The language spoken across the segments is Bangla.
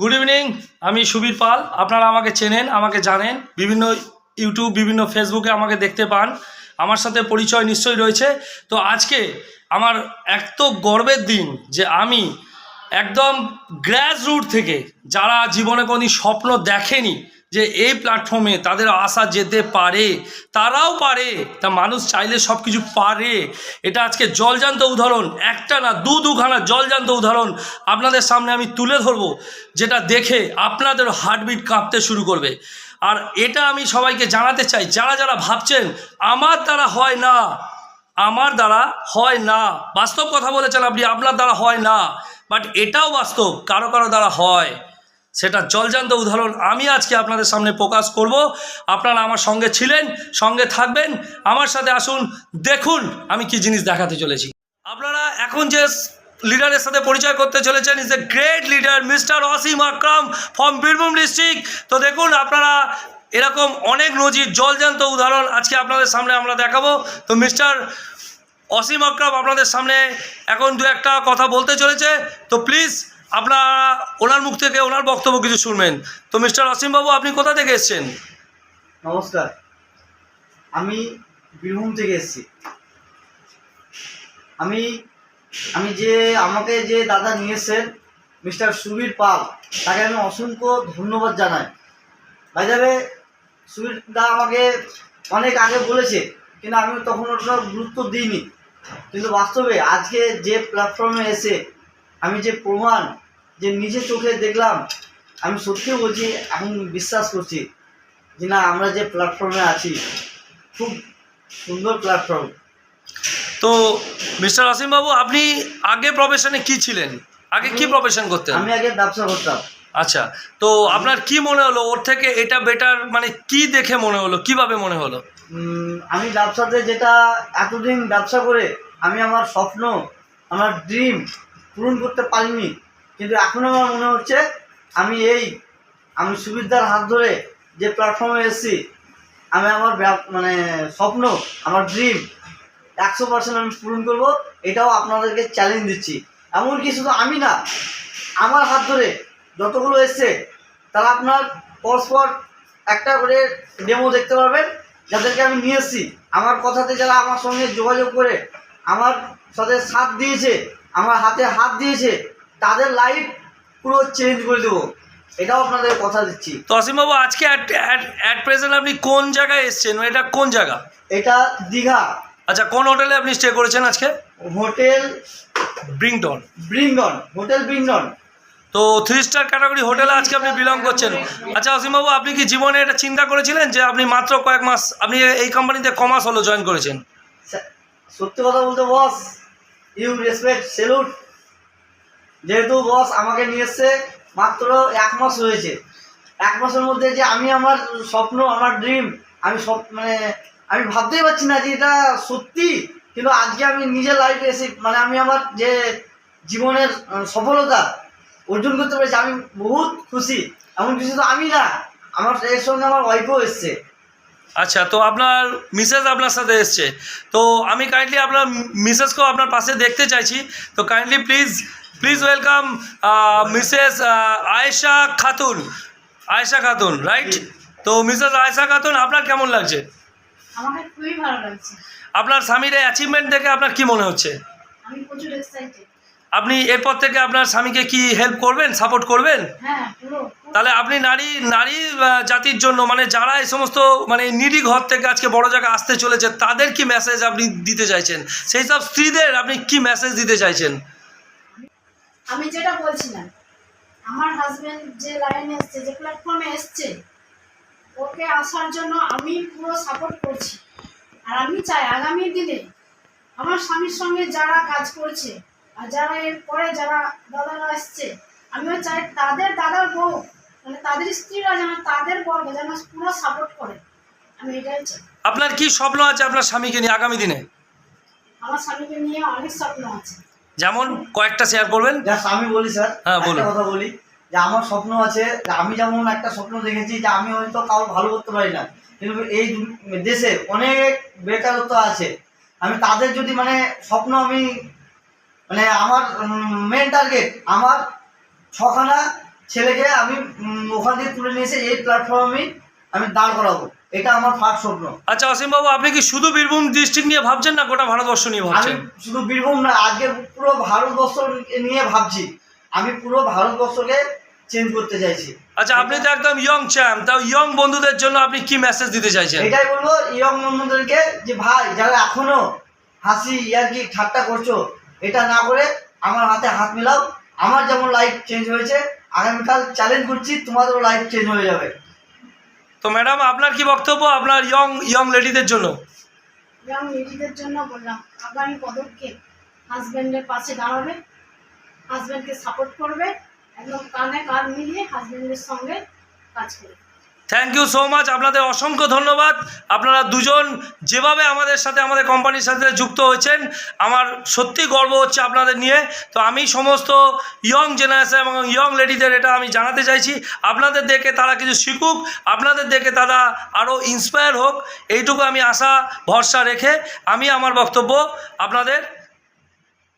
গুড ইভিনিং আমি সুবীর পাল। আপনারা আমাকে চেনেন, আমাকে জানেন। বিভিন্ন ইউটিউব বিভিন্ন ফেসবুকে আমাকে দেখতে পান। আমার সাথে পরিচয় নিশ্চয়ই রয়েছে। তো আজকে আমার এত গর্বের দিন যে আমি একদম গ্র্যাস রুট থেকে, যারা জীবনে কোনো স্বপ্ন দেখেনি যে এই প্ল্যাটফর্মে তাদের আশা যেতে পারে, তারাও পারে। তা মানুষ চাইলে সব কিছু পারে। এটা আজকে জলজান্ত উদাহরণ, একটা না দু দুখানা জলজান্ত উদাহরণ আপনাদের সামনে আমি তুলে ধরবো, যেটা দেখে আপনাদের হার্টবিট কাঁপতে শুরু করবে। আর এটা আমি সবাইকে জানাতে চাই, যারা যারা ভাবছেন, আমার দ্বারা হয় না। আমার দ্বারা হয় না। বাস্তব কথা বলেছেন আপনি, আপনার দ্বারা হয় না। বাট এটাও বাস্তব, কারও কারও দ্বারা হয়। সেটা জলজান্ত উদাহরণ আমি আজকে আপনাদের সামনে প্রকাশ করব। আপনারা আমার সঙ্গে ছিলেন, সঙ্গে থাকবেন। আমার সাথে আসুন, দেখুন আমি কি জিনিস দেখাতে চলেছি। আপনারা এখন যে লিডারের সাথে পরিচয় করতে চলেছেন is a great leader Mr Asim Akram from Birbhum district তো দেখুন, আপনারা এরকম অনেক নজির, জলজান্ত উদাহরণ আজকে আপনাদের সামনে আমরা দেখাবো। তো মিস্টার অসীম আকরাম আপনাদের সামনে এখন দু একটা কথা বলতে চলেছে। তো প্লিজ আপনারা ওনার মুখ থেকে, ওনার বক্তব্য কিছু শুনবেন। তো মিস্টার অসীমবাবু, আপনি কোথা থেকে এসছেন? নমস্কার। আমি বীরভূম থেকে এসেছি। আমি আমি যে, আমাকে যে দাদা নিয়ে এসেছেন, মিস্টার সুবীর পাল, তাকে আমি অসংখ্য ধন্যবাদ জানাই। ভাই যাবে সুবীর দা আমাকে অনেক আগে বলেছে, কিন্তু আমি তখন ওটা গুরুত্ব দিইনি। কিন্তু বাস্তবে আজকে যে প্ল্যাটফর্মে এসে, আমি যে প্রমাণ যে নিজে চোখে দেখলাম আমি সত্যি বলছি এখন বিশ্বাস করছি যে না আমরা যে প্ল্যাটফর্মে আছি খুব সুন্দর প্ল্যাটফর্ম তো মিস্টার অসীমবাবু আপনি আগে প্রফেশনে কি ছিলেন? আগে কি প্রফেশন করতেন? আমি আগে ব্যবসা করতাম। আচ্ছা তো আপনার কি মনে হলো? ওর থেকে এটা বেটার মানে কি দেখে মনে হলো? কীভাবে মনে হলো? আমি ব্যবসাতে যেটা এতদিন ব্যবসা করে আমি আমার স্বপ্ন আমার ড্রিম পূরণ করতে পারিনি। কিন্তু এখন আমার মনে হচ্ছে আমি এই, আমি সুবিধার হাত ধরে যে প্ল্যাটফর্মে এসেছি, আমি আমার মানে স্বপ্ন, আমার ড্রিম একশো পার্সেন্ট আমি পূরণ করব, এটাও আপনাদেরকে চ্যালেঞ্জ দিচ্ছি। এমনকি শুধু আমি না, আমার হাত ধরে যতগুলো এসছে, তারা আপনার পরস্পর একটা করে ডেমো দেখতে পারবেন, যাদেরকে আমি নিয়ে এসেছি। আমার কথাতে যারা আমার সঙ্গে যোগাযোগ করে, আমার সাথে সাথ দিয়েছে, আমার হাতে হাত দিয়েছে তাদের লাইফ পুরো চেঞ্জ করে দেবো। এটাও আপনাদের কথা দিচ্ছি। তো অসীমবাবু আজকে অ্যাট প্রেজেন্ট আপনি কোন জায়গায় এসছেন? এটা কোন জায়গা? এটা দীঘা। আচ্ছা কোন হোটেলে আপনি স্টে করেছেন আজকে? হোটেল ব্রিংটন ব্রিংডন হোটেল ব্রিংডন তো থ্রি স্টার ক্যাটাগরি হোটেলে আজকে আপনি বিলং করছেন। আচ্ছা অসীমবাবু আপনি কি জীবনে এটা চিন্তা করেছিলেন যে আপনি মাত্র কয়েক মাস আপনি এই কোম্পানিতে ক মাস হলো জয়েন করেছেন? সত্যি কথা বলতে বস ইউ রেসপেক্ট সেলুট যেহেতু বস আমাকে নিয়ে এসছে, মাত্র এক মাস হয়েছে। এক মাসের মধ্যে যে আমি আমার স্বপ্ন, আমার ড্রিম আমি সব মানে আমি ভাবতেই পারছি না যে এটা সত্যি, কিন্তু আজকে আমি নিজের লাইফে এসে মানে আমি আমার যে জীবনের সফলতা অর্জন করতে পেরেছি, আমি বহুত খুশি। এমন কিছু তো আমি না, আমার এর সঙ্গে আমার ওয়াইফও এসছে। আচ্ছা তো আপনার মিসেস আপনার সাথে এসছে। তো আমি কাইন্ডলি আপনার মিসেসকেও আপনার পাশে দেখতে চাইছি। তো kindly please please welcome Mrs Ayesha Khatun Ayesha Khatun right তো মিসেস আয়েশা খাতুন আপনার কেমন লাগছে? আমাকে খুবই ভালো লাগছে। আপনার স্বামীর এই অ্যাচিভমেন্ট দেখে আপনার কি মনে হচ্ছে? আমি প্রচুর এক্সাইটেড আপনি এরপর থেকে আপনার স্বামীকে কি হেল্প করবেন সাপোর্ট করবেন? হ্যাঁ পুরো। তাহলে আপনি নারী নারী জাতির জন্য মানে যারা এই সমস্ত মানে নিরি ঘর থেকে আজকে বড় জায়গায় আসতে চলেছে তাদের কি মেসেজ আপনি দিতে চাইছেন? সেই সব স্ত্রীদের আপনি কি মেসেজ দিতে চাইছেন? আমি যেটা বলছিলাম আমার হাজবেন্ড যে লাইনে এসছে যে প্ল্যাটফর্মে এসছে ওকে আসার জন্য আমি পুরো সাপোর্ট করছি। আর আমি চাই আগামী দিনে আমার স্বামীর সঙ্গে যারা কাজ করছে আর যারা এর পরে যারা দাদারা আসছে আমিও চাই তাদের দাদার বউ মানে তাদের স্ত্রীরা যেন তাদের বর্গ যেন পুরো সাপোর্ট করে। আমি এটাই চাই। আপনার কি স্বপ্ন আছে আপনার স্বামীকে নিয়ে আগামী দিনে? আমার স্বামীকে নিয়ে অনেক স্বপ্ন আছে। যেমন কয়েকটা শেয়ার করবেন। আমি বলি স্যার হ্যাঁ, বলুন। কথা বলি যে আমার স্বপ্ন আছে আমি যেমন একটা স্বপ্ন দেখেছি যে আমি হয়তো কারও ভালো করতে পারি না। কিন্তু এই দেশে অনেক বেকারত্ব আছে। আমি তাদের যদি মানে স্বপ্ন আমি মানে আমার মেন টার্গেট আমার ছখানা ছেলেকে আমি ওখান থেকে তুলে নিয়ে এসে এই প্ল্যাটফর্মে আমি দাঁড় করাবো। এটা আমার ফার্স্ট স্বপ্ন। আচ্ছা অসীম বাবু আপনি কি শুধু বীরভূম ডিস্ট্রিক্ট নিয়ে ভাবছেন না গোটা ভারতবর্ষ নিয়ে আমি ভাবছেন শুধু বীরভূম না আজকে পুরো ভারতবর্ষ নিয়ে ভাবছি। আমি পুরো ভারতবর্ষকে চেঞ্জ করতে চাইছি। আচ্ছা আপনি তো একদম ইয়ং চ্যাম্প তাও ইয়ং বন্ধুদের জন্য আপনি কি মেসেজ দিতে চাইছেন? এটাই বলব ইয়ং বন্ধুদেরকে যে ভাই যারা এখনও হাসি ইয়ার্কি ঠাট্টা করছ এটা না করে আমার হাতে হাত মিলাও। আমার যেমন লাইফ চেঞ্জ হয়েছে আগামীকাল চ্যালেঞ্জ করছি তোমাদেরও লাইফ চেঞ্জ হয়ে যাবে। তো ম্যাডাম আপনার কি বক্তব্য? আপনার ইয়ং ইয়ং লেডিদের জন্য। ইয়ং লেডিদের জন্য বললাম আগামী পদক্ষেপ হাজব্যান্ডের পাশে দাঁড়াবে হাজব্যান্ডকে সাপোর্ট করবে, একদম কানে কান মিলিয়ে হাজব্যান্ডের সঙ্গে কাজ করবে। থ্যাংক ইউ সো মাচ আপনাদের অসংখ্য ধন্যবাদ। আপনারা দুজন যেভাবে আমাদের সাথে, আমাদের কোম্পানির সাথে যুক্ত হয়েছেন, আমার সত্যি গর্ব হচ্ছে আপনাদের নিয়ে। তো আমি সমস্ত ইয়ং জেনারেশন এবং ইয়ং লেডিদের এটা আমি জানাতে চাইছি। আপনাদের দেখে তারা কিছু শিখুক, আপনাদের দেখে তারা আরও ইন্সপায়ার হোক। এইটুকু আমি আশা, ভরসা রেখে আমি আমার বক্তব্য আপনাদের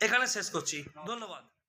এখানে শেষ করছি। ধন্যবাদ।